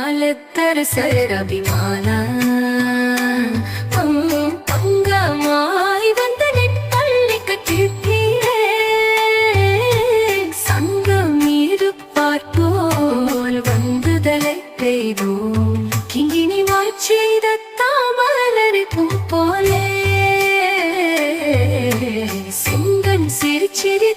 காலத்தரசர் அபிமான? பங்கமாய் வந்த நெட்டள்ளி கட்டிட்டீரே சங்கம் இருப்பார் போல் வந்துதலை பெய்தோம். கிங்கினி செய்த தாமலரை பூ போலே சிங்கன் சிரிச்சிரி